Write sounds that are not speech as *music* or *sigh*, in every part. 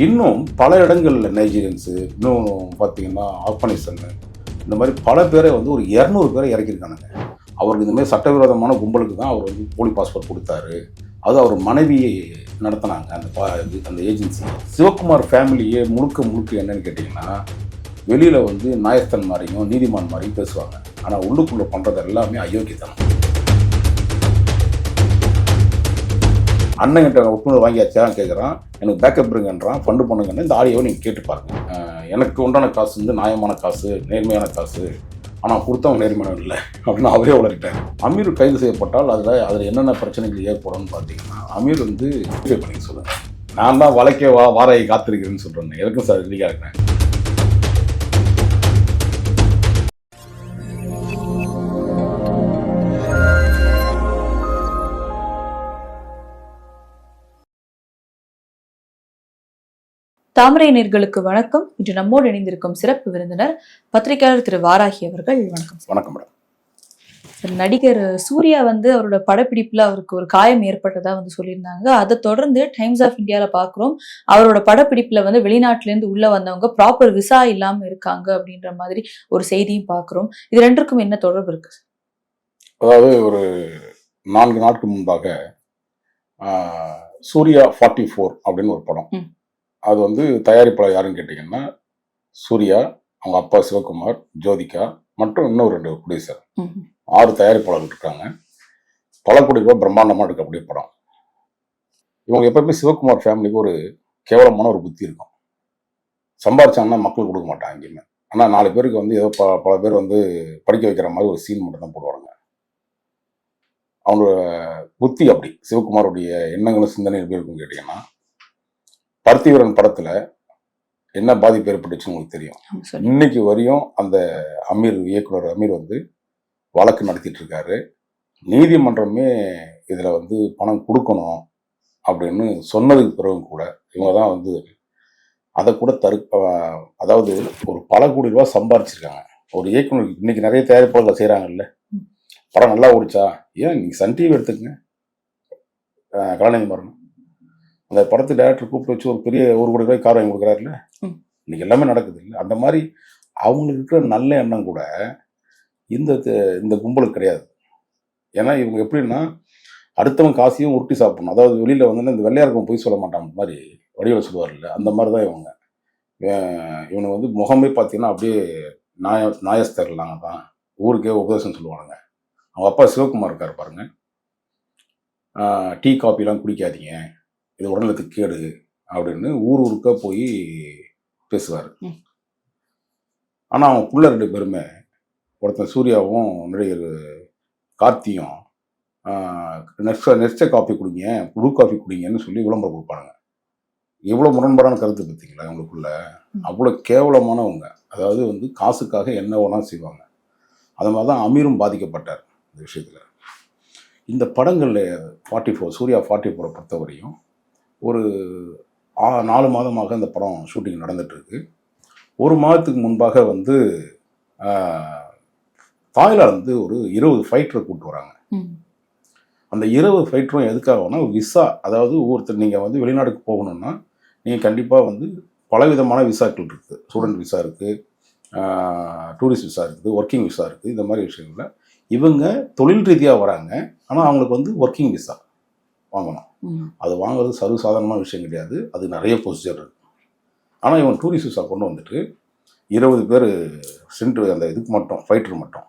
இன்னும் பல இடங்களில் நைஜீரியன்ஸு இன்னும் பார்த்தீங்கன்னா ஆப்கானிஸ்தான் இந்த மாதிரி பல பேரை வந்து ஒரு இரநூறு பேரை இறக்கியிருக்கானுங்க. அவருக்கு இந்தமாதிரி சட்டவிரோதமான கும்பலுக்கு தான் அவர் வந்து போலி பாஸ்போர்ட் கொடுத்தாரு. அது அவர் மனைவியை நடத்தினாங்க அந்த பா இது- அந்த ஏஜென்சி சிவகுமார் ஃபேமிலியே முழுக்க முழுக்க என்னன்னு கேட்டிங்கன்னா வெளியில் வந்து நாயஸ்தன் மாதிரியும் நீதிமான் மாதிரியும் பேசுவாங்க. ஆனால் உள்ளுக்குள்ளே பண்ணுறது எல்லாமே அயோக்கியத்தனம். அண்ணங்கிட்ட ஒப்புதல் வாங்கியாச்சான்னு கேட்குறான் எனக்கு பேக்கப் இருங்கன்றான் ஃபண்டு பண்ணுங்கன்னு இந்த ஆடியோவை நீங்கள் கேட்டு பாருங்க. எனக்கு உண்டான காசு வந்து நியாயமான காசு நேர்மையான காசு. ஆனால் கொடுத்தவங்க நேர்மையான இல்லை அப்படின்னு அவரே உளறிட்டார். அமீர் கைது செய்யப்பட்டால் அதில் அதில் என்னென்ன பிரச்சனைகள் ஏற்படும்னு பார்த்தீங்கன்னா அமீர் வந்து வெரிஃபை பண்ணிக்க நான் தான் வழக்கே வா வாராயை காத்திருக்கிறேன்னு சொல்கிறேன் எதுக்கும் சார் ரெடியாக இருக்கிறேன் தாமரை நேர்களுக்கு வணக்கம். இன்று நம்மோடு இணைந்திருக்கும் சிறப்பு விருந்தினர் பத்திரிகையாளர் திரு வாராகி அவர்கள் வணக்கம். வணக்கம் மேடம். நடிகர் சூர்யா வந்து அவரோட படப்பிடிப்புல அவருக்கு ஒரு காயம் ஏற்பட்டதா வந்து சொல்லியிருந்தாங்க. அதை தொடர்ந்து டைம்ஸ் ஆஃப் இந்தியால பாக்குறோம். அவரோட படப்பிடிப்புல வந்து வெளிநாட்டுல இருந்து உள்ள வந்தவங்க ப்ராப்பர் விசா இல்லாம இருக்காங்க அப்படின்ற மாதிரி ஒரு செய்தியும் பாக்குறோம். இது ரெண்டுக்கும் என்ன தொடர்பு இருக்கு? அதாவது ஒரு நான்கு நாட்கள் முன்பாக சூர்யா ஃபார்ட்டி ஃபோர் அப்படின்னு ஒரு படம். அது வந்து தயாரிப்பாளர் யாருன்னு கேட்டிங்கன்னா சூர்யா அவங்க அப்பா சிவகுமார் ஜோதிகா மற்றும் இன்னும் ரெண்டு ப்ரொடியூசர். ஆறு தயாரிப்பாளர்கள் இருக்காங்க. பல கோடி ரூபாய் பிரம்மாண்டமாக எடுக்கக்கூடிய படம். இவங்க எப்பவுமே சிவகுமார் ஃபேமிலிக்கு ஒரு கேவலமான ஒரு புத்தி இருக்கும். சம்பாரிச்சாங்கன்னா மக்கள் கொடுக்க மாட்டாங்க எங்கேயுமே. ஆனால் நாலு பேருக்கு வந்து ஏதோ ப பல பேர் வந்து படிக்க வைக்கிற மாதிரி ஒரு சீன் மட்டும் தான் போடுவாங்க. அவங்களோட புத்தி அப்படி. சிவகுமாருடைய எண்ணங்களும் சிந்தனை எப்படி இருக்கும்னு கேட்டிங்கன்னா பருத்திவீரன் படத்தில் என்ன பாதிப்பு ஏற்பட்டுச்சுன்னு உங்களுக்கு தெரியும்? இன்னைக்கு வரையும் அந்த அமீர் இயக்குனர் அமீர் வந்து வழக்கு நடத்திட்டு இருக்காரு நீதிமன்றமே இதில் வந்து பணம் கொடுக்கணும் அப்படின்னு சொன்னதுக்கு பிறகும் கூட இவங்க தான் வந்து அதை கூட தரு அதாவது ஒரு பல கோடி ரூபா சம்பாரிச்சிருக்காங்க. ஒரு இயக்குனர் இன்னைக்கு நிறைய தயாரிப்பாளர்கள் செய்கிறாங்கல்ல. படம் நல்லா ஓடிச்சா? ஏன் நீங்க சன் டிவி எடுத்துக்கங்க. கலாநிதி மாறன் அந்த படத்து டேரக்டர் கூப்பிட்டு வச்சு ஒரு பெரிய ஒரு கோடி ரூபாய் கார் வாங்கி கொடுக்குறாருல்ல ம். இன்னைக்கு எல்லாமே நடக்குது இல்லை. அந்த மாதிரி அவங்களுக்கு இருக்கிற நல்ல எண்ணம் கூட இந்த இந்த கும்பலுக்கு கிடையாது. ஏன்னா இவங்க எப்படின்னா அடுத்தவன் காசையும் உருட்டி சாப்பிடணும். அதாவது வெளியில வந்து இந்த வெள்ளையாருக்கும் போய் சொல்ல மாட்டான் மாதிரி வடிவில் சொல்லுவார்ல அந்த மாதிரி தான் இவங்க. இவன் இவனுக்கு வந்து முகமே பார்த்தீங்கன்னா அப்படியே நாய நாயஸ்தர்லாங்க தான். ஊருக்கே உபதேசம் சொல்லுவானுங்க. அவங்க அப்பா சிவகுமார் இருக்கார் பாருங்க. ஆஹ் டீ காப்பிலாம் குடிக்காதீங்க. இது உடலுக்கு கேடு அப்படின்னு ஊர் ஊருக்கா போய் பேசுவார். ஆனால் அவன் புள்ள ரெண்டு பேருமே ஒருத்தன் சூர்யாவும் நடிகர் கார்த்தியும் நெக்ஸ்ட் நெக்ஸ்ட காஃபி குடிங்க புது காஃபி குடிங்கன்னு சொல்லி விளம்பரம் கொடுப்பானுங்க. எவ்வளோ முரண்பாடான கருத்து பார்த்தீங்களா அவங்களுக்குள்ள. அவ்வளோ கேவலமானவங்க. அதாவது வந்து காசுக்காக என்ன வேணாலும் செய்வாங்க. அது மாதிரி தான் அமீரும் பாதிக்கப்பட்டார் இந்த விஷயத்தில். இந்த படங்களில் ஃபார்ட்டி ஃபோர் சூர்யா ஃபார்ட்டி ஃபோரை பொறுத்தவரையும் ஒரு ஆ- நாலு மாதமாக இந்த படம் ஷூட்டிங் நடந்துட்டு இருக்கு ஒரு மாதத்துக்கு முன்பாக வந்து தாய்லாந்து ஒரு இருபது ஃபைட்டரை கூப்பிட்டு வராங்க. அந்த இருபது ஃபைட்டரும் எதுக்காகனா விசா அதாவது ஒருத்தர் நீங்கள் வந்து வெளிநாட்டுக்கு போகணும்னா நீங்கள் கண்டிப்பாக வந்து பலவிதமான விசாக்கள் இருக்குது ஸ்டூடெண்ட் விசா இருக்குது டூரிஸ்ட் விசா இருக்குது ஒர்க்கிங் விசா இருக்குது இந்த மாதிரி விஷயங்கள்ல. இவங்க தொழில் ரீதியாக வராங்க. ஆனால் அவங்களுக்கு வந்து ஒர்க்கிங் விசா வாங்கணும். அது வாங்குறது சர்வசாதாரணமான விஷயம் கிடையாது. அது நிறைய ப்ரொசீஜர் இருக்கு. ஆனால் இவன் டூரிஸ்ட் விசா கொண்டு வந்துட்டு இருபது பேர் சென்று அந்த இதுக்கு மட்டும் ஃபைட்டர் மட்டும்.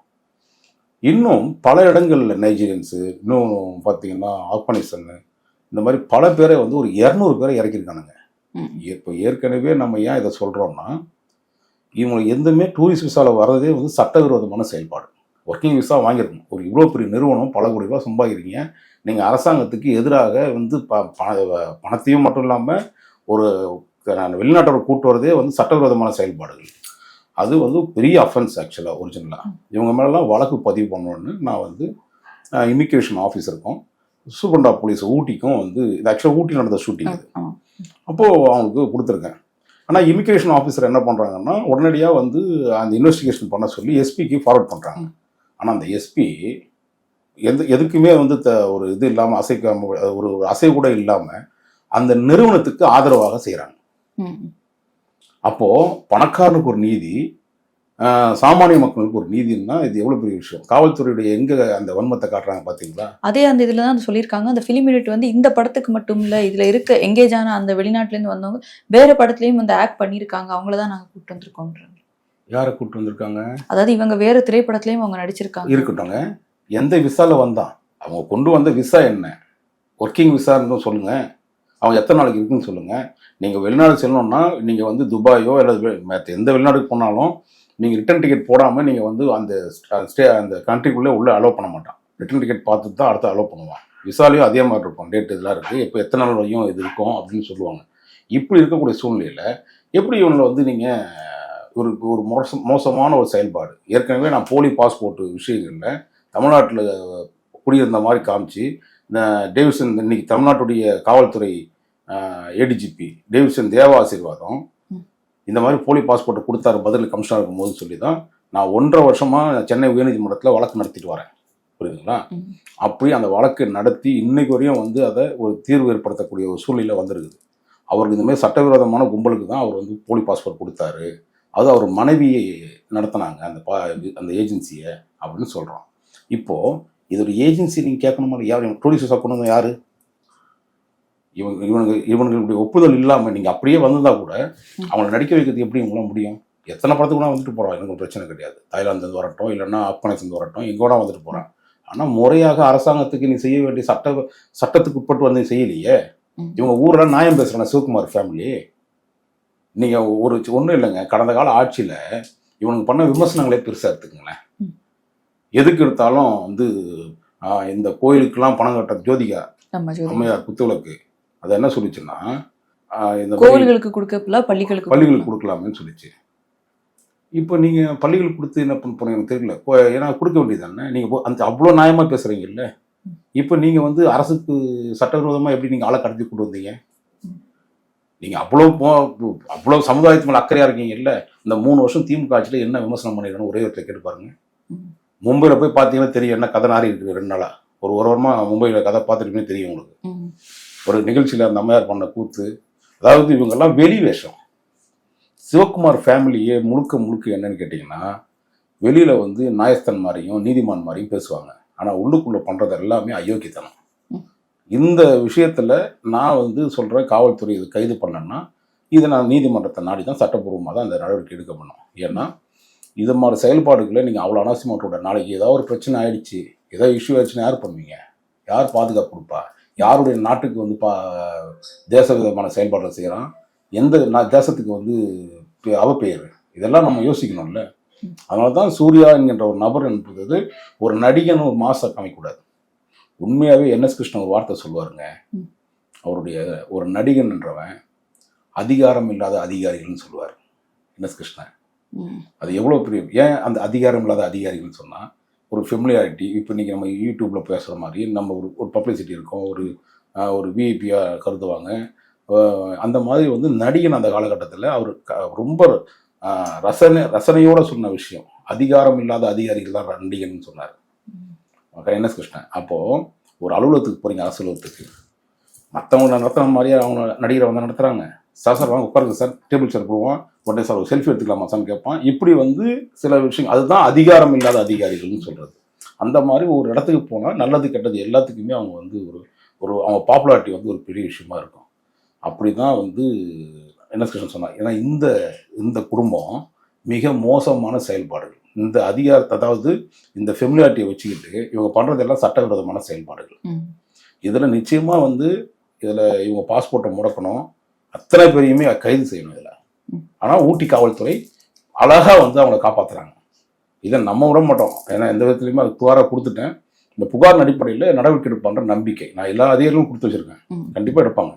இன்னும் பல இடங்களில் நைஜீரியன்ஸு இன்னும் பார்த்தீங்கன்னா ஆப்கானிஸ்தான் இந்த மாதிரி பல பேரை வந்து ஒரு இரநூறு பேரை இறக்கியிருக்கானுங்க. இப்போ ஏற்கனவே நம்ம ஏன் இதை சொல்கிறோம்னா இவங்களுக்கு எந்தமே டூரிஸ்ட் விசாவில் வர்றதே வந்து சட்டவிரோதமான செயல்பாடு. ஒர்க்கிங் விசா வாங்கியிருக்கணும். ஒரு இவ்வளோ பெரிய நிறுவனம் பல கோடி ரூபா சம்பாதிக்கிறீங்க. நீங்கள் அரசாங்கத்துக்கு எதிராக வந்து ப பண- பணத்தையும் மட்டும் இல்லாமல் ஒரு நான் வெளிநாட்டோட கூட்டு வரதே வந்து சட்டவிரோதமான செயல்பாடுகள். அது வந்து பெரிய அஃபென்ஸ் ஆக்சுவலாக ஒரிஜினலாக இவங்க மேலெலாம் வழக்கு பதிவு பண்ணணும்னு நான் வந்து இமிக்ரேஷன் ஆஃபீஸருக்கும் சூப்பண்டா போலீஸ் ஊட்டிக்கும் வந்து இது ஆக்சுவலாக ஊட்டி நடந்த ஷூட்டிங் இது. அப்போது அவங்களுக்கு கொடுத்துருக்கேன். ஆனால் இமிக்ரேஷன் ஆஃபீஸர் என்ன பண்ணுறாங்கன்னா உடனடியாக வந்து அந்த இன்வெஸ்டிகேஷன் பண்ண சொல்லி எஸ்பிக்கு ஃபார்வர்ட் பண்ணுறாங்க ஆனால் அந்த எஸ்பி எந்த எதுக்குமே வந்து த ஒரு இது இல்லாமல் அசைக்காம ஒரு அசை கூட இல்லாமல் அந்த நிறுவனத்துக்கு ஆதரவாக செய்கிறாங்க ம். அப்போ பணக்காரனுக்கு ஒரு நீதி சாமானிய மக்களுக்கு ஒரு நீதின்னா இது எவ்வளவு பெரிய விஷயம்? காவல்துறையுடைய எங்க அந்த வன்மத்தை காட்டுறாங்க பாத்தீங்களா? அதே அந்த இதுல தான் சொல்லியிருக்காங்க. அந்த ஃபிலிம் யூனிட் வந்து இந்த படத்துக்கு மட்டும் இல்ல இதுல இருக்க எங்கேஜ் ஆன அந்த வெளிநாட்டுல இருந்து வந்தவங்க வேற படத்துலயும் வந்து ஆக்ட் பண்ணியிருக்காங்க. அவங்கள தான் நாங்க கூப்பிட்டு வந்திருக்கோம்ன்றாங்க. யாரை கூட்டு வந்திருக்காங்க? அதாவது இவங்க வேற திரைப்படத்துலயும் அவங்க நடிச்சிருக்காங்க. இருக்கட்டும்ங்க. எந்த விசாவில் வந்தான்? அவங்க கொண்டு வந்த விசா என்ன? ஒர்க்கிங் விசான்னு சொல்லுங்கள் அவன் எத்தனை நாளைக்கு இருக்குன்னு சொல்லுங்கள் நீங்கள் வெளிநாடு செல்லணும்னா நீங்கள் வந்து துபாயோ அல்லது எந்த வெளிநாடுக்கு போனாலும் நீங்கள் ரிட்டர்ன் டிக்கெட் போடாமல் நீங்கள் வந்து அந்த ஸ்டே அந்த கண்ட்ரிக்குள்ளே உள்ளே அலோவ் பண்ண மாட்டான். ரிட்டர்ன் டிக்கெட் பார்த்துட்டு தான் அடுத்து அலோவ் பண்ணுவான். விசாலையும் அதே மாதிரி இருக்கும். டேட் இதெல்லாம் இருக்குது இப்போ எத்தனை நாள் வரையும் இது இருக்கும் அப்படின்னு சொல்லுவாங்க. இப்படி இருக்கக்கூடிய சூழ்நிலையில் எப்படி இவங்களை வந்து நீங்கள் ஒரு ஒரு மோசம் மோசமான ஒரு செயல்பாடு? ஏற்கனவே நான் போலி பாஸ்போர்ட் விஷயங்களில் தமிழ்நாட்டில் குடியிருந்த மாதிரி காமிச்சு இந்த டேவிசன் இன்னைக்கு தமிழ்நாட்டுடைய காவல்துறை ஏடிஜிபி டேவிசன் தேவ ஆசீர்வாதம். இந்த மாதிரி போலி பாஸ்போர்ட்டை கொடுத்தாரு பதில் கமிஷனர் இருக்கும்போது சொல்லி தான் நான் ஒன்றரை வருஷமா சென்னை உயர்நீதிமன்றத்தில் வழக்கு நடத்திட்டு வரேன். புரியுதுங்களா. அப்படி அந்த வழக்கு நடத்தி இன்னைக்கு வரையும் வந்து அதை ஒரு தீர்வு ஏற்படுத்தக்கூடிய ஒரு சூழ்நிலை வந்திருக்குது. அவருக்கு இந்த மாதிரி சட்டவிரோதமான கும்பலுக்கு தான் அவர் வந்து போலி பாஸ்போர்ட் கொடுத்தாரு. அது அவர் மனைவியை நடத்தினாங்க அந்த பா அந்த ஏஜென்சியை அப்படின்னு சொல்கிறோம் இப்போது இது ஒரு ஏஜென்சி நீங்கள் கேட்கணுமா? யார்? ப்ரொடியூசர்ஸாக கொண்டு வந்தது யார்? இவங்க இவனுக்கு இவனுங்களுடைய ஒப்புதல் இல்லாமல் நீங்கள் அப்படியே வந்திருந்தா கூட அவங்கள நடிக்க வைக்கிறது எப்படி உங்களால் முடியும்? எத்தனை படத்துக்கு கூட வந்துட்டு போகிறான் எனக்கு ஒரு பிரச்சனை கிடையாது. தாய்லாந்து வரட்டும் இல்லைன்னா ஆப்கானிஸ்தான் வரட்டும் எங்கே கூட வந்துட்டு போகிறான் ஆனால் முறையாக அரசாங்கத்துக்கு நீ செய்ய வேண்டிய சட்ட சட்டத்துக்கு உட்பட்டு வந்து செய்யலையே. இவங்க ஊரில் நியாயம் பேசுகிறாங்க சிவகுமார் ஃபேமிலி நீங்கள் ஒரு ஒன்றும் இல்லைங்க. கடந்த கால ஆட்சியில் இவனுக்கு பண்ண விமர்சனங்களே பெருசாக எடுத்துக்கங்களேன். எதுக்கு எடுத்தாலும் வந்து இந்த கோயிலுக்கெல்லாம் பணம் கட்ட ஜோதிகா அம்மையார் குத்துவிளக்கு. அது என்ன சொல்லிச்சுன்னா இந்த மாதிரி கோவில்களுக்கு கொடுக்கப்பல பள்ளிகளுக்கு பள்ளிகளுக்கு கொடுக்கலாமேன்னு சொல்லிச்சு. இப்போ நீங்கள் பள்ளிகளுக்கு கொடுத்து என்ன பண்ண எனக்கு தெரியல. ஏன்னா கொடுக்க வேண்டியது தானே நீங்கள் அந்த அவ்வளோ நியாயமாக பேசுகிறீங்கல்ல இப்போ நீங்கள் வந்து அரசுக்கு சட்டவிரோதமாக எப்படி நீங்கள் ஆளை கடத்தி கொண்டு வந்தீங்க? நீங்கள் அவ்வளோ போ- அவ்வளோ சமுதாயத்து மேலே அக்கறையாக இருக்கீங்கல்ல? இந்த மூணு வருஷம் திமுக ஆட்சியில் என்ன விமர்சனம் பண்ணிருக்கணும் ஒரே ஒருத்தர் கேட்டு பாருங்க. ம். மும்பையில் போய் பார்த்தீங்கன்னா தெரியும் என்ன கதை நாரி இருக்குது ரெண்டு நாளாக ஒரு ஒரு வாரமாக மும்பையில் கதை பார்த்துட்டுமே தெரியும் உங்களுக்கு. ஒரு நிகழ்ச்சியில் அந்த அம்மையார் பண்ண கூத்து. அதாவது இவங்கெல்லாம் வெளி வேஷம். சிவகுமார் ஃபேமிலியே முழுக்க முழுக்க என்னன்னு கேட்டிங்கன்னா வெளியில் வந்து நாயஸ்தன் மாதிரியும் நீதிமான் மாதிரியும் பேசுவாங்க. ஆனால் உள்ளுக்குள்ளே பண்ணுறது எல்லாமே அயோக்கியத்தனம். இந்த விஷயத்தில் நான் வந்து சொல்கிறேன் காவல்துறை இது கைது பண்ணேன்னா இதை நான் நீதிமன்றத்தை நாடி தான் சட்டப்பூர்வமாக தான் இந்த நடவடிக்கை எடுக்க பண்ணும் ஏன்னா இது மாதிரி செயல்பாடுகளை நீங்கள் அவ்வளோ அனாவசியமாட்டோட நாளைக்கு ஏதாவது ஒரு பிரச்சனை ஆயிடுச்சு ஏதாவது இஷ்யூ ஆயிடுச்சுன்னா யார் பண்ணுவீங்க? யார் பாதுகாப்பு கொடுப்பா? யாருடைய நாட்டுக்கு வந்து பா தேச விதமான செயல்பாடுகளை செய்கிறான் எந்த நா- தேசத்துக்கு வந்து அவப்பெயர் இதெல்லாம் நம்ம யோசிக்கணும்ல. அதனால தான் சூர்யா என்கின்ற ஒரு நபர் என்பது ஒரு நடிகன் ஒரு மாச காமிக்கக்கூடாது உண்மையாகவே என்எஸ் கிருஷ்ணன் ஒரு வார்த்தை சொல்லுவாருங்க. அவருடைய ஒரு நடிகன் என்றவன் அதிகாரம் இல்லாத அதிகாரிகள்னு சொல்லுவார். என்எஸ் கிருஷ்ணன். ம். அது எவ்வளோ பெரிய ஏன் அந்த அதிகாரம் இல்லாத அதிகாரிகள்னு சொன்னால் ஒரு ஃபெமிலியாரிட்டி இப்போ நீங்கள் நம்ம யூடியூப்பில் பேசுகிற மாதிரி நம்ம ஒரு ஒரு பப்ளிசிட்டி இருக்கோம் ஒரு ஒரு விஐபியாக கருதுவாங்க. அந்த மாதிரி வந்து நடிகன் அந்த காலகட்டத்தில் அவர் ரொம்ப ரசனை ரசனையோடு சொன்ன விஷயம். அதிகாரம் இல்லாத அதிகாரிகள் தான் நடிகன் சொன்னார். என்எஸ் கிருஷ்ணன் அப்போது ஒரு அலுவலகத்துக்கு போகிறீங்க அரசு அலுவலகத்துக்கு. மற்றவங்கள நடத்துகிற மாதிரியே அவங்க நடிகரை வந்து நடத்துகிறாங்க சார் சார் வாங்க உட்காருங்க சார். டேபிள் சேர் போடுவான் உடனே சார் ஒரு செல்ஃபி எடுத்துக்கலாமா சார்னு கேட்பான். இப்படி வந்து சில விஷயம் அதுதான் அதிகாரம் இல்லாத அதிகாரிகள்னு சொல்கிறது அந்த மாதிரி ஒரு இடத்துக்கு போனால் நல்லது கெட்டது எல்லாத்துக்குமே அவங்க வந்து ஒரு ஒரு அவங்க பாப்புலாரிட்டி வந்து ஒரு பெரிய விஷயமா இருக்கும். அப்படி தான் வந்து என்ன கிருஷ்ணன் சொன்னார்? ஏன்னா இந்த இந்த குடும்பம் மிக மோசமான செயல்பாடுகள். இந்த அதிகாரத்தை அதாவது இந்த ஃபெமிலியாரிட்டியை வச்சுக்கிட்டு இவங்க பண்ணுறதெல்லாம் சட்டவிரோதமான செயல்பாடுகள். இதில் நிச்சயமாக வந்து இதில் இவங்க பாஸ்போர்ட்டை முடக்கணும். அத்தனை பேரையுமே கைது செய்யணும் இதில். ஆனால் ஊட்டி காவல்துறை அழகாக வந்து அவங்கள காப்பாற்றுறாங்க இதை நம்ம விட மாட்டோம். ஏன்னா எந்த விதத்துலையுமே அது புகாராக கொடுத்துட்டேன். இந்த புகார் அடிப்படையில் நடவடிக்கை எடுப்பான்ற நம்பிக்கை. நான் எல்லா அதிகாரிகளும் கொடுத்து வச்சிருக்கேன். கண்டிப்பாக எடுப்பாங்க.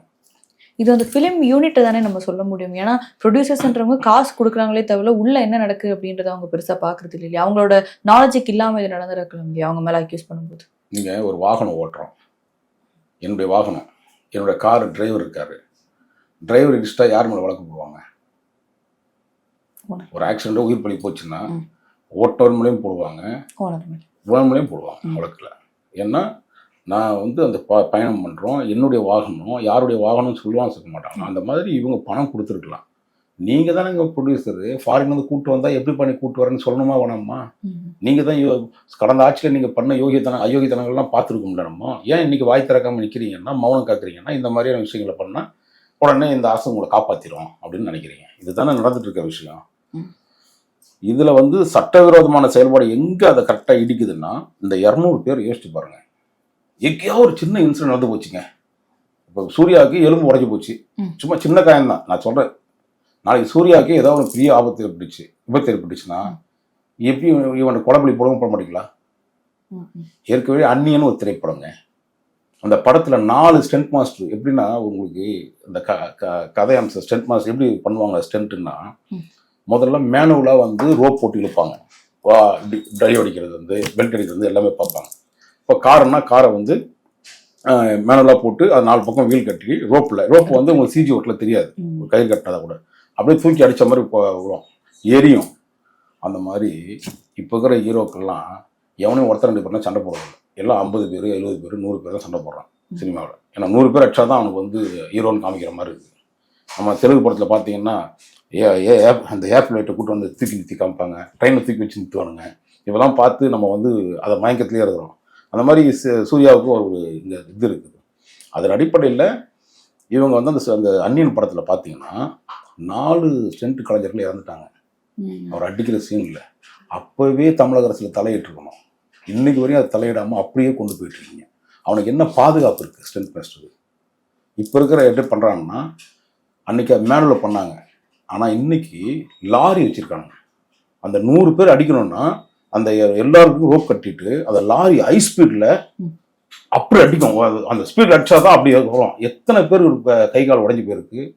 இது அந்த ஃபிலிம் யூனிட்டை தானே நம்ம சொல்ல முடியும். ஏன்னா ப்ரொடியூசர்ஸ்ன்றவங்க காசு கொடுக்குறாங்களே தவிர உள்ள என்ன நடக்குது அப்படின்றத அவங்க பெருசா பாக்குறது இல்லையா? அவங்களோட நாலேஜுக்கு இல்லாம இது நடந்திருக்கலாம் இல்லையா? அவங்க மேல அக்யூஸ் பண்ணும்போது. நீங்கள் ஒரு வாகனம் ஓட்டுறோம். என்னுடைய வாகனம். என்னோட கார் டிரைவர் இருக்காரு. டிரைவர் இடிச்சிட்டா யார் மேலே வழக்கு போடுவாங்க. ஒரு ஆக்சிடென்ட் உயிர் பலி போச்சுன்னா. ஓட்டவர் மேலேயும் போடுவாங்க. ஓனர் மேல உடம்புலையும் போடுவாங்க. வழக்கில். ஏன்னா நான் வந்து அந்த ப பயணம் பண்ணுறோம் என்னுடைய வாகனம் யாருடைய வாகனம் சொல்லுவான்னு சொல்ல மாட்டாங்க. அந்த மாதிரி இவங்க பணம் கொடுத்துருக்கலாம். நீங்கள் தானே இங்கே ப்ரொடியூசரு ஃபாரின் வந்து கூட்டு வந்தால் எப்படி பண்ணி கூட்டு வரேன்னு சொல்லணுமா வேணாமா? நீங்கள் தான் யோ- கடந்த ஆட்சியில் நீங்கள் பண்ண யோகியத்தனம் அயோக்கியத்தனங்கள்லாம் பார்த்துருக்கோம்ல நம்ம. ஏன் இன்னைக்கு வாய் திறக்காமல் நிற்கிறீங்கன்னா மௌனம் காக்குறீங்கன்னா இந்த மாதிரியான விஷயங்களை பண்ணால் உடனே இந்த அரசு உங்களை காப்பாற்றிடும் அப்படின்னு நினைக்கிறீங்க. இதுதானே நடந்துட்டு இருக்க விஷயம். இதில் வந்து சட்டவிரோதமான செயல்பாடு எங்கே அதை கரெக்டாக இடிக்குதுன்னா இந்த இரநூறு பேர் யோசிச்சு பாருங்க. எங்கேயோ ஒரு சின்ன இன்சிடென்ட் நடந்து போச்சுங்க. இப்போ சூர்யாவுக்கு எலும்பு உடைஞ்சு போச்சு. சும்மா சின்ன காயம் தான். நான் சொல்கிறேன் நாளைக்கு சூர்யாவுக்கு ஏதாவது ஒரு பெரிய ஆபத்து ஏற்பட்டுச்சு விபத்து ஏற்பட்டுச்சுன்னா எப்படி இவனை கொலைப்பலி போடவும் போட மாட்டீங்களா? ஏற்கனவே அந்நியன்னு ஒரு திரைப்படங்க. அந்த படத்தில் நாலு ஸ்டென்ட் மாஸ்டர் எப்படின்னா உங்களுக்கு இந்த க கதை அம்சம் ஸ்டென்ட் மாஸ்டர் எப்படி பண்ணுவாங்க ஸ்டென்ட்டுன்னா ம். முதல்ல மேனுவலாக வந்து ரோப் போட்டு இழுப்பாங்க. ட்ரைவ் அடிக்கிறது வந்து பெல்ட் அடிக்கிறது வந்து எல்லாமே பார்ப்பாங்க. இப்போ காருன்னா காரை வந்து மேனுவலாக போட்டு அது நாலு பக்கம் வீல் கட்டி ரோப்பில் ரோப் வந்து உங்களுக்கு சிஜி ஓட்டில் தெரியாது. கயிறு கட்டினதை கூட. அப்படியே தூக்கி அடித்த மாதிரி விழும். எரியும். அந்த மாதிரி இப்போ இருக்கிற ஹீரோக்கெல்லாம் எவனையும் ஒருத்தர் ரெண்டு பேர்லாம் சண்டை போடுறது எல்லாம் ஐம்பது பேர் எழுபது பேர் நூறு பேர் தான் சண்டை போடுறான் சினிமாவில். ஏன்னா நூறு பேர் அடிச்சா தான் அவனுக்கு வந்து ஹீரோன்னு காமிக்கிற மாதிரி இருக்குது நம்ம தெலுங்கு படத்தில் பார்த்தீங்கன்னா ஏ ஏ அந்த ஏப் லைட்டை கூட்டு வந்து தூக்கி நிறுத்தி காமிப்பாங்க. ட்ரெயினை தூக்கி வச்சு நிறுத்துவானுங்க. இதெல்லாம் பார்த்து நம்ம வந்து அதை மயக்கத்திலே இருக்கிறோம் அந்த மாதிரி சூர்யாவுக்கு ஒரு இந்த இது இருக்குது. அதன் அடிப்படையில் இவங்க வந்து அந்த அந்த அந்நியன் படத்தில் பார்த்தீங்கன்னா நாலு ஸ்டென்ட் கலைஞர்கள் இறந்துட்டாங்க. அவர் அடிக்கிற சீனில் அப்போவே தமிழக அரசில் தலையிட்டிருக்கணும். இன்னைக்கு வரையும் அது தலையிடாமல் அப்படியே கொண்டு போயிட்டு இருக்கீங்க. அவனுக்கு என்ன பாதுகாப்பு இருக்குது ஸ்ட்ரென்த் மாஸ்டருக்கு? இப்போ இருக்கிற எப்படி பண்ணுறாங்கன்னா அன்றைக்கி அது மேனுவலில் பண்ணாங்க. ஆனால் இன்னைக்கு லாரி வச்சுருக்காங்க. அந்த நூறு பேர் அடிக்கணும்னா அந்த எல்லாருக்கும் ரோப் கட்டிட்டு அந்த லாரி ஹை ஸ்பீடில் அப்படி அடிக்கும். அது- அந்த ஸ்பீட் அடிச்சா தான் அப்படி வரும். எத்தனை பேர் கை கால் உடஞ்சி போயிருக்கு?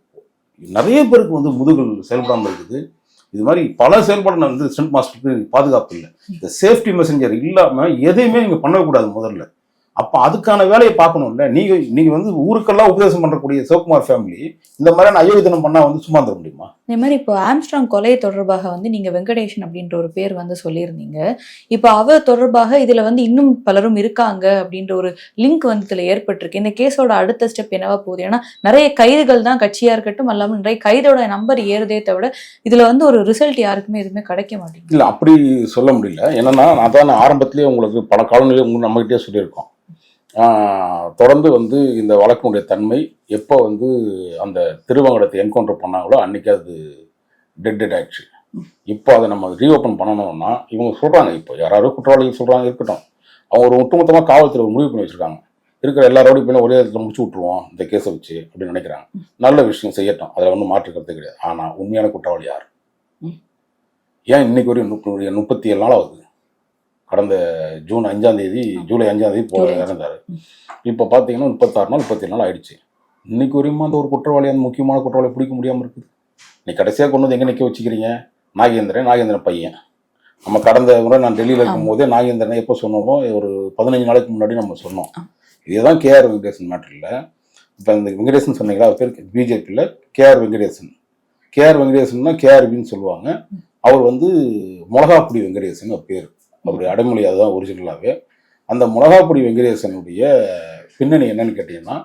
நிறைய பேருக்கு வந்து முதுகல் செயல்படாமல் இருக்குது. இது மாதிரி பல செயல்பாடு வந்து ஸ்டண்ட் மாஸ்டருக்கு பாதுகாப்பு இல்லை. இந்த சேஃப்டி மெசஞ்சர் இல்லாமல் எதையுமே நீங்கள் பண்ணக்கூடாது முதல்ல. அப்போ அதுக்கான வேலையை பார்க்கணும்ல. நீங்கள் நீங்கள் வந்து ஊருக்கெல்லாம் உபதேசம் பண்ணக்கூடிய சிவகுமார் ஃபேமிலி இந்த மாதிரியான அயோக்கியத்தனம் பண்ணால் வந்து சும்மா தர முடியுமா? இந்த மாதிரி இப்போ ஆம்ஸ்ட்ராங் கொலை தொடர்பாக வந்து நீங்க வெங்கடேஷன் அப்படின்ற ஒரு பேர் வந்து சொல்லியிருந்தீங்க. இப்போ அவர் தொடர்பாக இதுல வந்து இன்னும் பலரும் இருக்காங்க அப்படின்ற ஒரு லிங்க் வந்து இதுல ஏற்பட்டிருக்கு. இந்த கேஸோட அடுத்த ஸ்டெப் என்னவா போகுது? ஏன்னா நிறைய கைதுகள் தான் கட்சியா இருக்கட்டும் அல்லாமல் நிறைய கைதோட நம்பர் ஏறுதே தவிர இதுல வந்து ஒரு ரிசல்ட் யாருக்குமே எதுவுமே கிடைக்க மாட்டேங்குது. இல்லை அப்படி சொல்ல முடியல. என்னன்னா அதான் ஆரம்பத்திலேயே உங்களுக்கு பல காலநிலையே உங்களுக்கு நம்மகிட்டே சொல்லியிருக்கோம். தொடர்ந்து வந்து இந்த வழக்கினுடைய தன்மை எப்போ வந்து அந்த திருவங்கடத்தை என்கவுண்டர் பண்ணாங்களோ அன்னைக்கு அது டெட் டெட் ஆயிடுச்சு. இப்போ அதை நம்ம ரீஓப்பன் பண்ணணும்னா இவங்க சொல்கிறாங்க இப்போ யாராவது குற்றவாளிகள் சொல்கிறாங்க இருக்கட்டும். அவங்க ஒரு ஒட்டுமொத்தமாக காவல்துறை ஒரு முடிவு பண்ணி வச்சிருக்காங்க. இருக்கிற எல்லாரோடையும் போய் ஒரே இடத்துல முடிச்சு விட்ருவோம் இந்த கேஸை வச்சு அப்படின்னு நினைக்கிறாங்க. நல்ல விஷயம் செய்யட்டும் அதில் ஒன்றும் மாற்று கருத்து கிடையாது. ஆனால் உண்மையான குற்றவாளி யார். ஏன் இன்னைக்கு முப்ப- முப்பத்தி ஏழு நாள் ஆகுது? கடந்த ஜூன் அஞ்சாம் தேதி ஜூலை அஞ்சாம் தேதி போ. இறந்தாரு. இப்போ பார்த்தீங்கன்னா முப்பத்தாறு நாள் முப்பத்தேழு நாள் ஆயிடுச்சு. இன்னைக்கு வரையும் அந்த ஒரு குற்றவாளி அந்த முக்கியமான குற்றவாளி பிடிக்க முடியாமல் இருக்குது? நீ கடைசியாக கொண்டு வந்து எங்கே நிற்க வச்சுக்கிறீங்க? நாகேந்திரன் நாகேந்திரன் பையன். நம்ம கடந்த முறை நான் டெல்லியில் இருக்கும்போதே நாகேந்திரனை எப்போ சொன்னோமோ ஒரு பதினஞ்சு நாளைக்கு முன்னாடி நம்ம சொன்னோம். இதுதான் கேஆர் வெங்கடேசன் மேட்டரில் இப்போ இந்த வெங்கடேசன் சொன்னீங்களா? அவர் பேர் பிஜேபியில் கேஆர் வெங்கடேசன். கேஆர் வெங்கடேசன்னா கேஆர்பின்னு சொல்லுவாங்க. அவர் வந்து மிளகாப்புடி வெங்கடேசன் அவர் பேர். அப்படி அடைமொழி அதுதான் ஒரிஜினலாகவே அந்த மிளகாப்புடி வெங்கடேசனுடைய பின்னணி என்னன்னு கேட்டிங்கன்னா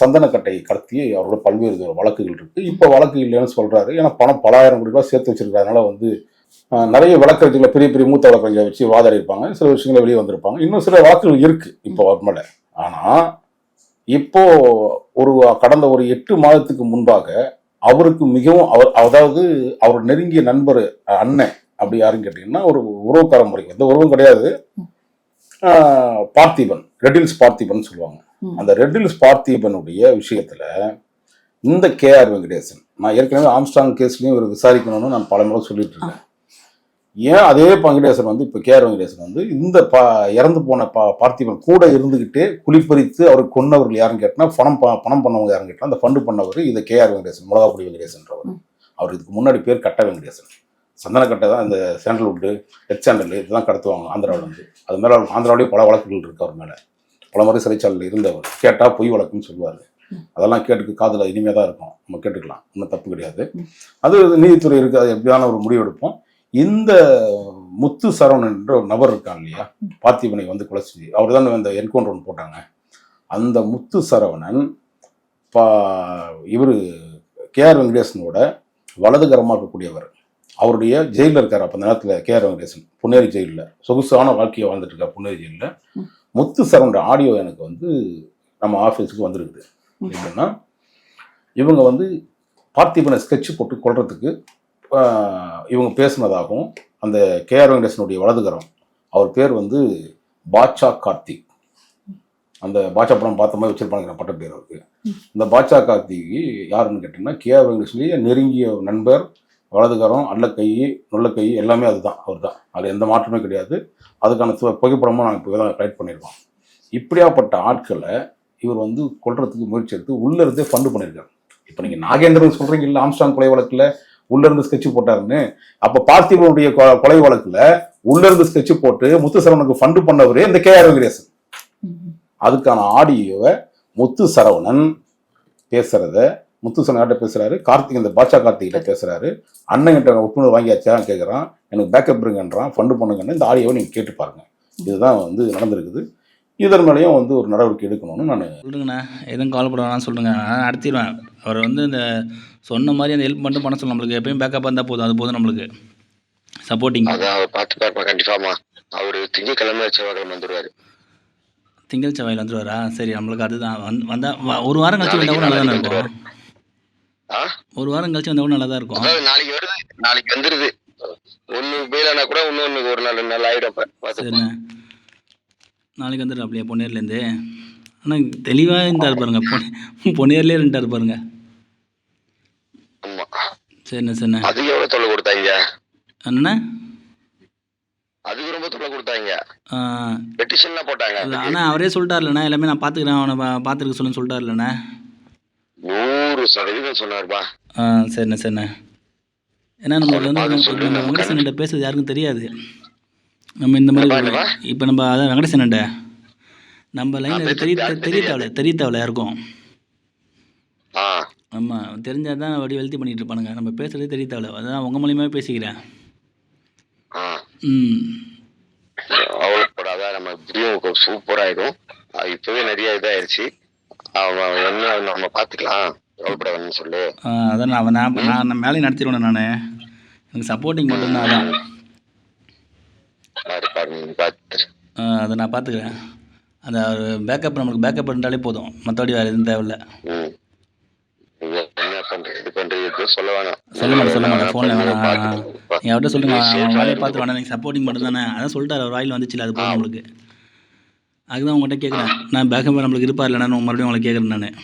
சந்தனக்கட்டை கடத்தி அவரோட பல்வேறு வழக்குகள் இருக்குது இப்போ வழக்கு இல்லைன்னு சொல்கிறாரு ஏன்னா பணம் பலாயிரம் கோடி ரூபாய் சேர்த்து வச்சிருக்கிறதுனால வந்து நிறைய வழக்கறிஞர்களை பெரிய பெரிய மூத்த வழக்கறிஞரை வச்சு வாதாடி இருப்பாங்க சில விஷயங்களை வெளியே வந்திருப்பாங்க. இன்னும் சில வழக்குகள் இருக்குது இப்போ அவர் மேலே. ஆனால் இப்போ ஒரு கடந்த ஒரு எட்டு மாதத்துக்கு முன்பாக அவருக்கு மிகவும் அவர் அதாவது அவர் நெருங்கிய நண்பர் அண்ணன் அப்படி யாருன்னு கேட்டிங்கன்னா ஒரு உறவுக்கார முறை எந்த உறவும் கிடையாது. பார்த்திபன் ரெட்டில்ஸ் பார்த்திபன் சொல்லுவாங்க. அந்த ரெட்டில்ஸ் பார்த்திபனுடைய விஷயத்துல இந்த கேஆர் வெங்கடேசன் நான் ஏற்கனவே ஆம்ஸ்டாங் கேஸ்லயும் இவர் விசாரிக்கணும்னு நான் பல முறை சொல்லிட்டு இருக்கேன் ஏன் அதே வெங்கடேசன் வந்து இப்போ கேஆர் வெங்கடேசன் வந்து இந்த பா இறந்து போன பா பார்த்திபன் கூட இருந்துகிட்டே குளிப்பறித்து அவருக்கு கொன்னவர்கள் யாருன்னு கேட்டினா பணம் பணம் பண்ணவங்க யாருன்னு கேட்டால் அந்த ஃபண்டு பண்ணவர் இது கேஆர் வெங்கடேசன் மிளகாப்புடி வெங்கடேசன்றவர். அவர் இதுக்கு முன்னாடி பேர் கட்ட வெங்கடேசன். சந்தனக்கட்டை தான் இந்த சாண்டல்வுட்டு ரெட் சாண்டல் இதெல்லாம் கடத்துவாங்க ஆந்திராவிலேருந்து அது மேலே ஆந்திராவிலேயே பல வழக்குகள் இருக்கு அவர் மேலே. பல முறை சிறைச்சாலையில் இருந்தவர். கேட்டால் பொய் வழக்குன்னு சொல்லுவார். அதெல்லாம் கேட்டுக்கு காதில் இனிமையாக தான் இருக்கும். நம்ம கேட்டுக்கலாம். ஒன்றும் தப்பு கிடையாது. அது நீதித்துறை இருக்குது அது எப்படியான ஒரு முடிவு எடுப்போம். இந்த முத்து சரவணன் என்ற ஒரு நபர் இருக்கான் இல்லையா? பார்த்திபனை வந்து குலைச்சி. செஞ்சு அவர் தான் அந்த என்கவுண்டர் ஒன்று போட்டாங்க. அந்த முத்து சரவணன் பா இவர் கேஆர் வெங்கடேசனோட வலதுகரமாக இருக்கக்கூடியவர். அவருடைய ஜெயிலில் இருக்கார். அப்போ அந்த நேரத்தில் கேஆர் வெங்கடேசன் புன்னேரி ஜெயிலில். சொகுசான வாழ்க்கையை வாழ்ந்துட்டு இருக்கார் புன்னேரி ஜெயிலில் முத்து சரவணன் ஆடியோ எனக்கு வந்து நம்ம ஆஃபீஸுக்கு வந்திருக்குது. எப்படின்னா இவங்க வந்து பார்த்திபனை ஸ்கெட்ச் போட்டு கொள்றதுக்கு இவங்க பேசுனதாகவும் அந்த கேஆர் வெங்கடேசனுடைய வலதுகரம் அவர் பேர் வந்து பாட்சா கார்த்திக். அந்த பாட்சா படம் பார்த்த மாதிரி வச்சிருப்பாங்க பட்ட பேர் அவருக்கு. இந்த பாட்சா கார்த்திக் யாருன்னு கேட்டிங்கன்னா கேஆர் வெங்கடேசனுடைய நெருங்கிய நண்பர் வலதுகரம் அல்லக்கை நுள்ளக்கை எல்லாமே அதுதான் அவர் தான் அது எந்த மாற்றமே கிடையாது. அதுக்கான புகைப்படமும் நாங்கள் இப்போ தான் ரைட் பண்ணியிருக்கோம் இப்படியாப்பட்ட ஆட்களை இவர் வந்து கொல்றதுக்கு முயற்சி எடுத்து உள்ள இருந்தே ஃபண்டு பண்ணியிருக்காரு இப்போ நீங்க நாகேந்திரன் சொல்றீங்க இல்ல ஆம்ஸ்டாங் கொலை வழக்குல உள்ள இருந்து ஸ்கெட்ச் போட்டாருன்னு. அப்ப பார்த்திபனுடைய கொ- கொலை வழக்குல உள்ள இருந்து ஸ்கெட்ச் போட்டு முத்துசரவனுக்கு ஃபண்டு பண்ணவரே இந்த கே ஆர் வெங்கடேசன். அதுக்கான ஆடியோவை முத்து சரவணன் பேசுறத முத்து சரவணன் பேசுறாரு. கார்த்திக் இந்த பாட்சா கார்த்திகிட்ட பேசுறாரு. அண்ணன் கிட்ட ஒப்புதல் வாங்கியாச்சா கேட்குறான் எனக்கு பேக்கப் இருங்கன்றான் ஃபண்டு பண்ணுங்கன்னு இந்த ஆடியோவை நீங்க கேட்டு பாருங்க. இதுதான் வந்து நடந்திருக்குது. இதன் மேலேயும் வந்து ஒரு நடவடிக்கை எடுக்கணும்னு நான் சொல்லுங்கண்ணா. எதுவும் கால் பண்ண சொல்லுங்க. நான் நடத்திடுவேன். அவர் வந்து இந்த சொன்ன மாதிரி அந்த ஹெல்ப் மட்டும் பண்ண சொல்ல நம்மளுக்கு. எப்பயும் பேக்கப் இருந்தால் போதும். அது போதும் நம்மளுக்கு. சப்போர்ட்டிங் அதான் அவர் பார்த்து பார்ப்பா கண்டிப்பாமா அவரு திங்கக்கிழமை செவ்வாய்க்கிழமை வந்துருவாரு. திங்கள் செவ்வாயில் வந்துருவாரா? சரி நம்மளுக்கு அதுதான். வந்து வந்தா வ- ஒரு வாரம் கழிச்சு வந்தால் கூட நல்லா தானே இருக்கும். ஒரு வாரம் கழிச்சு வந்தால் கூட நல்லா தான் இருக்கும் நாளைக்கு வருது நாளைக்கு வந்துருது. ஒண்ணு பெயிலானா கூட இன்னொன்னு ஒரு நாள் நாள் ஆயிடும் சரிண்ணே. நாளைக்கு வந்துடுறா அப்படியே பொன்னேர்லேருந்து? ஆனால் தெளிவாக இருந்தார் பாருங்க பொன்னே பொன்னேர்லேயே இருந்துட்டார் பாருங்க. சரிண்ணே சரிண்ணே. அதுக்கு எவ்வளவு தொல்லை கொடுத்தாங்க? என்னண்ணே அதுக்கு ரொம்ப தொல்லை கொடுத்தாங்க. பெட்டிஷன்லாம் போட்டாங்க. அண்ணா அவரே சொல்லிட்டார்லண்ணே எல்லாமே நான் பார்த்துக்கிறேன் அவனை பார்த்துருக்க சொல்லுன்னு சொல்லிட்டார்லண்ணே. நூறு சதவீதம் சொன்னாருப்பா. ஆ சரிண்ணே சரிண்ணே. ஏன்னா அவரை வந்து நம்ம நம்ம வெங்கடேசன்கிட்ட பேசுறது யாருக்கும் தெரியாது. நம்ம இந்த மாதிரி இப்போ நம்ம அதான் வெங்கடேசன்கிட்ட. நம்ம லைனில் தெரிய தெரிய. தேவையில்ல தெரிய தேவையில்ல யாருக்கும். ஆமாம் தெரிஞ்சால் தான் வடி வெளுத்தி பண்ணிட்டு இருப்பானுங்க. நம்ம பேசுறதே தெரிய தேவையில்ல அதான் உங்கள் மூலியமாகவே பேசிக்கிறேன். ம். நம்ம எப்படியும் சூப்பர் ஆயிடும். அது இப்பவே நிறைய இதாயிருச்சு. அவன் என்ன நம்ம பாத்துக்கலாம் கவலைப்படாதுன்னு சொல்லு. அதான் நான் அவன் நான் நான் நான் மேலே நடத்திடுவேன் நான். எனக்கு சப்போர்ட்டிங் மட்டும்தான் அதான். அதை நான் பார்த்துக்கிறேன் அந்த பேக்கப் நம்மளுக்கு பேக்கப் இருந்தாலே போதும். மற்றபடி வேறு எதுவும் தேவையில்ல. சொல்ல மாட்டேன் சொல்ல மாட்டேன் ஃபோனில் வேணாம். அவர்கிட்ட சொல்லுங்க வேலையை. பார்த்து வேணாம் எனக்கு சப்போர்ட்டிங் மட்டும் தானே அதான் சொல்லிட்டாரு அவர் வாயில் வந்துச்சுல அது போதும் நம்மளுக்கு அதுதான் உங்கள்கிட்ட கேட்குறேன் நான் பேக்கப் நம்மளுக்கு இருப்பார் இல்லைனா மறுபடியும் உங்களை கேட்குறேன் நான்.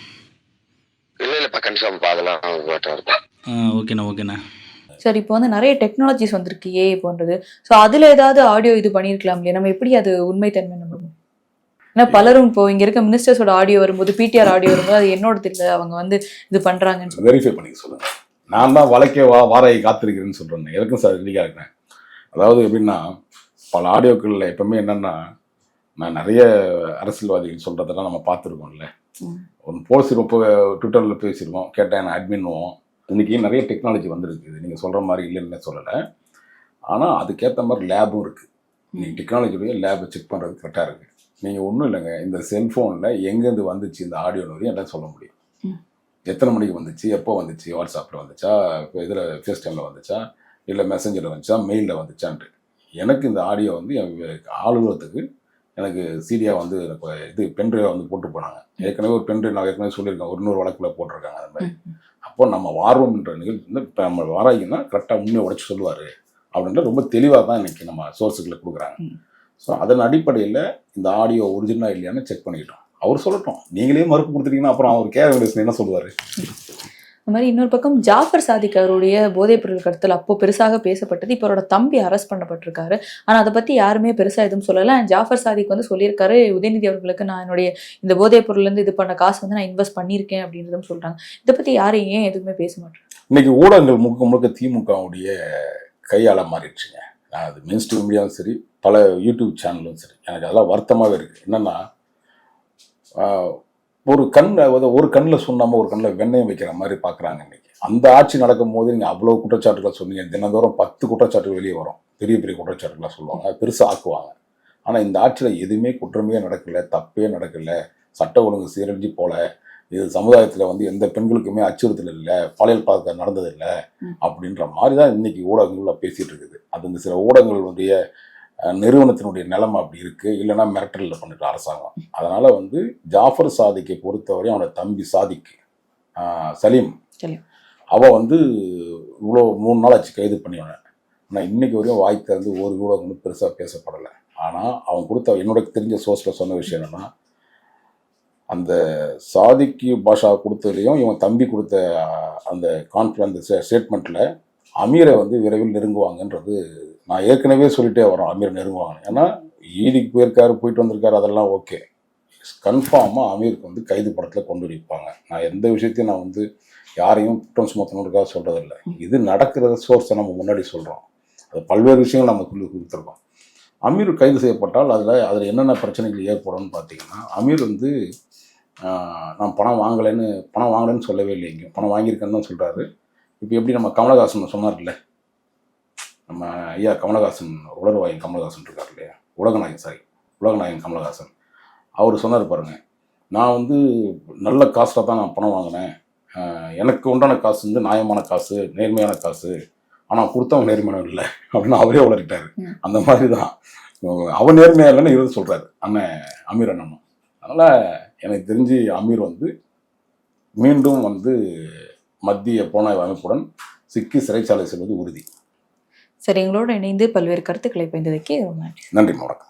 இருக்கும். ஆ ஓகேண்ணா ஓகேண்ணா. சார் இப்போ வந்து நிறைய டெக்னாலஜிஸ் வந்திருக்கு ஏ போன்றது. ஸோ அதுல ஏதாவது ஆடியோ இது பண்ணியிருக்கலாம் இல்லையா? நம்ம எப்படி அது உண்மைத்தன்மை நம்பணும் ஏன்னா பலரும் இப்போ இங்க இருக்க மினிஸ்டர்ஸோட ஆடியோ வரும்போது பிடிஆர் ஆடியோ வரும்போது அது என்னோட தெரியல அவங்க வந்து இது பண்றாங்கன்னு சொல்லி வெரிஃபை பண்ணிக்க சொல்லுங்க. நான் தான் வழக்கே வா வாராயை காத்திருக்கிறேன்னு சொல்றேன். எதுக்கும் சார் ரெடியாக இருக்கிறேன். அதாவது எப்படின்னா பல ஆடியோக்களில் எப்பவுமே என்னன்னா நான் நிறைய அரசியல்வாதிகள் சொல்றதெல்லாம் நம்ம பார்த்துருக்கோம்ல. ஒன்று போசிருவோம் இப்போ ட்விட்டரில் பேசிடுவோம் கேட்டேன் நான் அட்மின்னுவோம் இன்னைக்கு நிறைய டெக்னாலஜி வந்திருக்கு. நீங்கள் சொல்கிற மாதிரி இல்லைன்னு சொல்லலை. ஆனால் அதுக்கேற்ற மாதிரி லேபும் இருக்குது நீங்கள் டெக்னாலஜியுடைய லேபை செக் பண்ணுறது கரெக்டாக இருக்குது நீங்கள் ஒன்றும் இல்லைங்க. இந்த செல்ஃபோனில் எங்கேருந்து வந்துச்சு இந்த ஆடியோ வரையும் எல்லாம் சொல்ல முடியும். எத்தனை மணிக்கு வந்துச்சு எப்போ வந்துச்சு வாட்ஸ்அப்பில் வந்துச்சா இப்போ இதில் ஃபேஸ் டைமில் வந்துச்சா இல்லை மெசஞ்சரில் வந்துச்சா மெயிலில் வந்துச்சான்ட்டு. எனக்கு இந்த ஆடியோ வந்து என் அலுவலகத்துக்கு எனக்கு சீடியாக வந்து இது பென்ட்ரைவை வந்து போட்டு போனாங்க. ஏற்கனவே ஒரு பென்ட்ரைவ் நான் ஏற்கனவே சொல்லியிருக்கேன். ஒரு நூறு வழக்கில் போட்டிருக்காங்க அந்த மாதிரி. அப்போ நம்ம வாரோம்ன்ற நிகழ்ச்சி வந்து இப்போ நம்ம வாராயிங்கன்னா கரெக்டாக உண்மையை உடச்சி சொல்லுவார். அப்படின்ற ரொம்ப தெளிவாக தான் இன்னைக்கு நம்ம சோர்ஸுகளை கொடுக்குறாங்க. ஸோ அதன் அடிப்படையில் இந்த ஆடியோ ஒரிஜினலாக இல்லையான்னு செக் பண்ணிக்கிட்டோம். அவர் சொல்லட்டும். நீங்களே மறுப்பு கொடுத்துட்டீங்கன்னா அப்புறம் அவர் கே வெங்கடேசன் என்ன சொல்லுவார்? *laughs* இந்த மாதிரி இன்னொரு பக்கம் ஜாஃபர் சாதிக் அவருடைய போதைப் பொருள் கடத்தல் அப்போ பெருசாக பேசப்பட்டது. இப்போ அவரோட தம்பி அரெஸ்ட் பண்ணப்பட்டிருக்காரு. ஆனால் அதை பற்றி யாருமே பெருசாக எதுவும் சொல்லலை. ஜாஃபர் சாதிக் வந்து சொல்லியிருக்காரு உதயநிதி அவர்களுக்கு நான் என்னுடைய இந்த போதைப் பொருள்லேருந்து இது பண்ண காசு வந்து நான் இன்வெஸ்ட் பண்ணியிருக்கேன் அப்படின்றதும் சொல்கிறாங்க இதை பற்றி யாரும் ஏன் எதுவுமே பேச மாட்டாங்க? இன்னைக்கு ஊடகங்கள் முழுக்க முழுக்க திமுகவுடைய கையால மாறிடுச்சுங்க. நான் அது மெயின் ஸ்ட்ரீம் மீடியாவும் சரி பல யூடியூப் சேனலும் சரி. எனக்கு அதெல்லாம் வருத்தமாகவே இருக்குது என்னென்னா ஒரு கண் ஒரு கண்ணில் சொன்னாமல் ஒரு கண்ணில் வெண்ணெய் வைக்கிற மாதிரி பார்க்குறாங்க இன்னைக்கு. அந்த ஆட்சி நடக்கும் போது நீங்கள் அவ்வளோ குற்றச்சாட்டுகள் சொன்னீங்க. தினந்தோறும் பத்து குற்றச்சாட்டுகள் வெளியே வரும். பெரிய பெரிய குற்றச்சாட்டுலாம் சொல்லுவாங்க. பெருசாக ஆக்குவாங்க. ஆனால் இந்த ஆட்சியில் எதுவுமே குற்றமே நடக்கலை தப்பே நடக்கலை சட்ட ஒழுங்கு சீரழிஞ்சு போல இது சமுதாயத்தில் வந்து எந்த பெண்களுக்குமே அச்சுறுத்தல் இல்லை பாலியல் பழக்கம் நடந்ததில்லை. அப்படின்ற மாதிரி தான் இன்னைக்கு ஊடகங்கள்ல பேசிட்டு இருக்குது. அது இந்த சில ஊடகங்களுடைய நிறுவனத்தினுடைய நிலைமை அப்படி இருக்கு. இல்லைன்னா மிரட்டலில் பண்ணிட்டு அரசாங்கம். அதனால வந்து ஜாஃபர் சாதிக்கை பொறுத்தவரையும் அவனோட தம்பி சாதிக் சலீம். அவன் வந்து இவ்வளோ மூணு நாள் ஆச்சு கைது பண்ணிவன ஆனால் இன்னைக்கு வரையும் வாய் திறந்து ஒரு ஊடகம் பெருசாக பேசப்படலை. ஆனால் அவன் கொடுத்த என்னோட தெரிஞ்ச சோர்ஸில் சொன்ன விஷயம் என்னன்னா அந்த சாதிக்கு பாஷா கொடுத்ததுலையும் இவன் தம்பி கொடுத்த அந்த கான்ஃபிடன்ஸ் ஸ்டேட்மெண்ட்டில் அமீரை வந்து விரைவில் நெருங்குவாங்கன்றது நான் ஏற்கனவே சொல்லிட்டே வரோம் அமீர் நெருங்குவாங்க ஏன்னா ஈடிக்கு போயிருக்காரு போயிட்டு வந்திருக்காரு அதெல்லாம் ஓகே. கன்ஃபார்மாக அமீருக்கு வந்து கைது படத்தில் கொண்டு வைப்பாங்க நான் எந்த விஷயத்தையும் நான் வந்து யாரையும் குற்றம் சுமத்தணுக்காக சொல்கிறதில்ல இது நடக்கிற சோர்ஸை நம்ம முன்னாடி சொல்கிறோம் அது பல்வேறு விஷயங்கள் நம்ம சொல்லி கொடுத்துருக்கோம். அமீர் கைது செய்யப்பட்டால் அதில் அதில் என்னென்ன பிரச்சனைகள் ஏற்படும்னு பார்த்தீங்கன்னா அமீர் வந்து நான் பணம் வாங்கலைன்னு பணம் வாங்கலைன்னு சொல்லவே இல்லை எங்கேயும் பணம் வாங்கியிருக்கேன்னு தான் சொல்கிறாரு இப்போ எப்படி நம்ம கமலஹாசன் சொன்னார்ல நம்ம ஐயா கமலஹாசன் உலகநாயகன் கமலஹாசன் இருக்கார் இல்லையா? உலகநாயகன் சாரி உலகநாயகன் கமலஹாசன். அவர் சொன்னார் பாருங்க நான் வந்து நல்ல காசில் தான் நான் பணம் வாங்கினேன். எனக்கு உண்டான காசு வந்து நியாயமான காசு நேர்மையான காசு. ஆனால் கொடுத்தவன் நேர்மையான இல்லை அப்படின்னு அவரே உளறிட்டாரு. அந்த மாதிரி தான் அவன் நேர்மையா இல்லைன்னு இவர் சொல்றாரு அண்ணன் அமீர் அண்ணன். அதனால எனக்கு தெரிஞ்சு அமீர் வந்து மீண்டும் வந்து மத்திய புலனாய்வு அமைப்புடன் சிக்கி சிறைச்சாலை செல்வது உறுதி. சரி எங்களோட இணைந்து பல்வேறு கருத்துக்களை பயந்ததுக்கு நன்றி வணக்கம்.